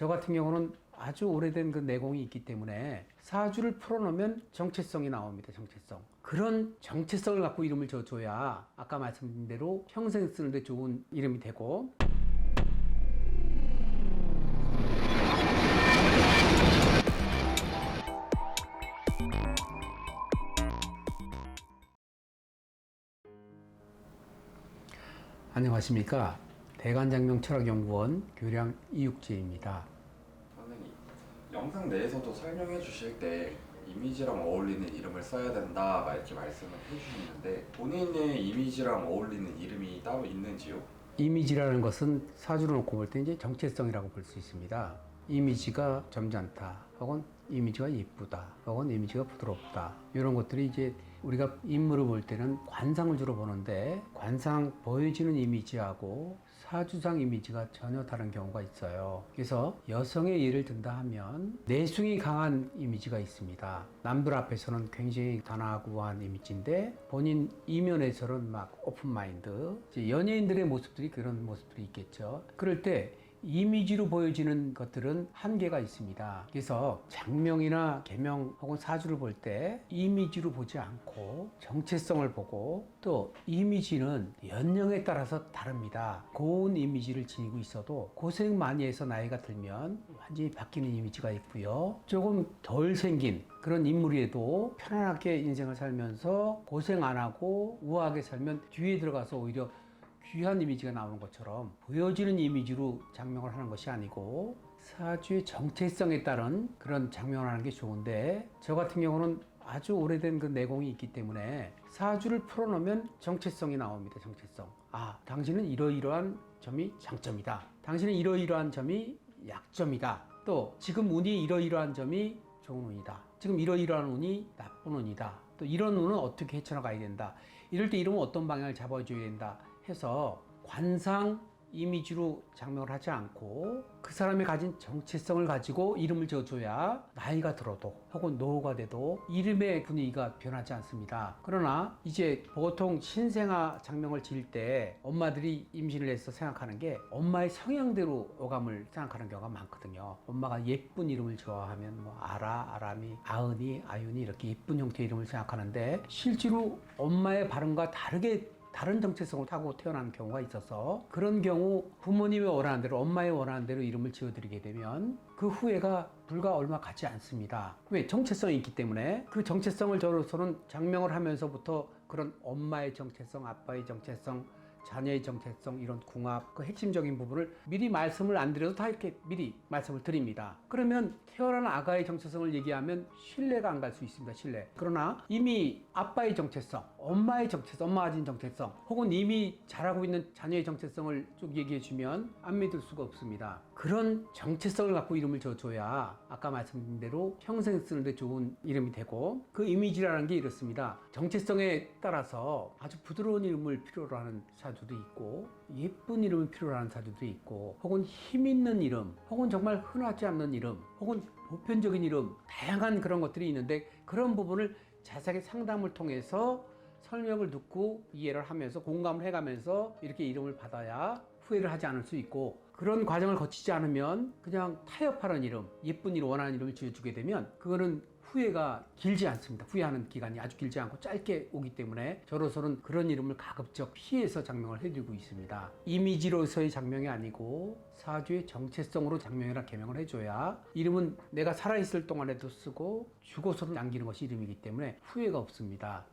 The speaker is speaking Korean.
저 같은 경우는 아주 오래된 그 내공이 있기 때문에 사주를 풀어놓으면 정체성이 나옵니다. 정체성. 그런 정체성을 갖고 이름을 줘줘야 아까 말씀드린 대로 평생 쓰는데 좋은 이름이 되고 안녕하십니까 대관장명 철학연구원 교량 이육재입니다. 선생님, 영상 내에서도 설명해 주실 때 이미지랑 어울리는 이름을 써야 된다 막 이렇게 말씀을 해주시는데 본인의 이미지랑 어울리는 이름이 따로 있는지요? 이미지라는 것은 사주로 놓고 볼 때 이제 정체성이라고 볼 수 있습니다. 이미지가 점잖다, 혹은 이미지가 예쁘다, 혹은 이미지가 부드럽다. 이런 것들이 이제 우리가 인물을 볼 때는 관상을 주로 보는데 관상 보여지는 이미지하고 사주상 이미지가 전혀 다른 경우가 있어요. 그래서 여성의 예를 든다 하면 내숭이 강한 이미지가 있습니다. 남들 앞에서는 굉장히 우아한 이미지인데 본인 이면에서는 막 오픈 마인드. 연예인들의 모습들이 그런 모습들이 있겠죠. 그럴 때 이미지로 보여지는 것들은 한계가 있습니다. 그래서 장명이나 개명 혹은 사주를 볼 때 이미지로 보지 않고 정체성을 보고 또 이미지는 연령에 따라서 다릅니다. 고운 이미지를 지니고 있어도 고생 많이 해서 나이가 들면 완전히 바뀌는 이미지가 있고요. 조금 덜 생긴 그런 인물이라도 편안하게 인생을 살면서 고생 안 하고 우아하게 살면 뒤에 들어가서 오히려 귀한 이미지가 나오는 것처럼 보여지는 이미지로 장명을 하는 것이 아니고 사주의 정체성에 따른 그런 장명을 하는 게 좋은데 저 같은 경우는 아주 오래된 그 내공이 있기 때문에 사주를 풀어놓으면 정체성이 나옵니다. 정체성. 아, 당신은 이러이러한 점이 장점이다. 당신은 이러이러한 점이 약점이다. 또 지금 운이 이러이러한 점이 좋은 운이다. 지금 이러이러한 운이 나쁜 운이다. 또 이런 운은 어떻게 헤쳐나가야 된다. 이럴 때 이름은 어떤 방향을 잡아줘야 된다. 해서 관상 이미지로 장명을 하지 않고 그 사람이 가진 정체성을 가지고 이름을 지어줘야 나이가 들어도 혹은 노후가 돼도 이름의 분위기가 변하지 않습니다. 그러나 이제 보통 신생아 장명을 지을 때 엄마들이 임신을 해서 생각하는 게 엄마의 성향대로 어감을 생각하는 경우가 많거든요. 엄마가 예쁜 이름을 좋아하면 뭐 아라, 아람이, 아은이, 아윤이 이렇게 예쁜 형태의 이름을 생각하는데 실제로 엄마의 발음과 다르게 다른 정체성을 타고 태어나는 경우가 있어서 그런 경우 부모님이 원하는 대로 엄마의 원하는 대로 이름을 지어드리게 되면 그 후회가 불과 얼마 가지 않습니다. 왜? 정체성이 있기 때문에 그 정체성을 저로서는 장명을 하면서부터 그런 엄마의 정체성, 아빠의 정체성, 자녀의 정체성 이런 궁합 그 핵심적인 부분을 미리 말씀을 안 드려도 다 이렇게 미리 말씀을 드립니다. 그러면 태어난 아가의 정체성을 얘기하면 신뢰가 안 갈 수 있습니다. 신뢰. 그러나 이미 아빠의 정체성, 엄마의 정체성, 엄마가 가진 정체성, 혹은 이미 잘하고 있는 자녀의 정체성을 좀 얘기해 주면 안 믿을 수가 없습니다. 그런 정체성을 갖고 이름을 줘줘야 아까 말씀드린 대로 평생 쓰는데 좋은 이름이 되고 그 이미지라는 게 이렇습니다. 정체성에 따라서 아주 부드러운 이름을 필요로 하는 사 주도 있고 예쁜 이름을 필요로 하는 사주도 있고 혹은 힘 있는 이름 혹은 정말 흔하지 않는 이름 혹은 보편적인 이름 다양한 그런 것들이 있는데 그런 부분을 자세하게 상담을 통해서 설명을 듣고 이해를 하면서 공감을 해가면서 이렇게 이름을 받아야 후회를 하지 않을 수 있고 그런 과정을 거치지 않으면 그냥 타협하는 이름, 예쁜 이름, 원하는 이름을 지어주게 되면 그거는 후회가 길지 않습니다. 후회하는 기간이 아주 길지 않고 짧게 오기 때문에 저로서는 그런 이름을 가급적 피해서 장명을 해드리고 있습니다. 이미지로서의 장명이 아니고 사주의 정체성으로 장명이라 개명을 해줘야 이름은 내가 살아있을 동안에도 쓰고 죽어서도 남기는 것이 이름이기 때문에 후회가 없습니다.